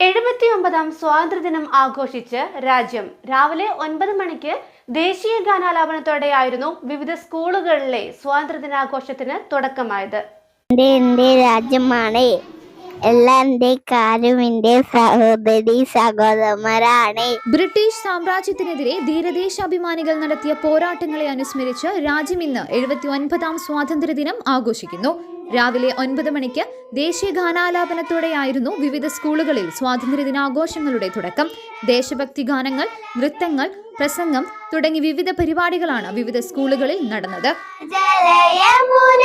എഴുപത്തിയൊമ്പതാം സ്വാതന്ത്ര്യദിനം ആഘോഷിച്ച് രാജ്യം രാവിലെ ഒൻപത് മണിക്ക് ദേശീയ ഗാനാലാപനത്തോടെയായിരുന്നു വിവിധ സ്കൂളുകളിലെ സ്വാതന്ത്ര്യദിനാഘോഷത്തിന് തുടക്കമായത്. രാജ്യമാണ്. എല്ലാ എന്റെ കാരും എന്റെ സഹോദരി സഹോദരന്മാരാണ്. ബ്രിട്ടീഷ് സാമ്രാജ്യത്തിനെതിരെ ധീരദേശാഭിമാനികൾ നടത്തിയ പോരാട്ടങ്ങളെ അനുസ്മരിച്ച് രാജ്യം ഇന്ന് എഴുപത്തി ഒൻപതാം സ്വാതന്ത്ര്യ ദിനം ആഘോഷിക്കുന്നു. രാവിലെ ഒൻപത് മണിക്ക് ദേശീയ ഗാനാലാപനത്തോടെയായിരുന്നു വിവിധ സ്കൂളുകളിൽ സ്വാതന്ത്ര്യ ദിനാഘോഷങ്ങളുടെ തുടക്കം. ദേശഭക്തി ഗാനങ്ങൾ നൃത്തങ്ങൾ പ്രസംഗം തുടങ്ങി വിവിധ പരിപാടികളാണ് വിവിധ സ്കൂളുകളിൽ നടന്നത്. ജലയമുന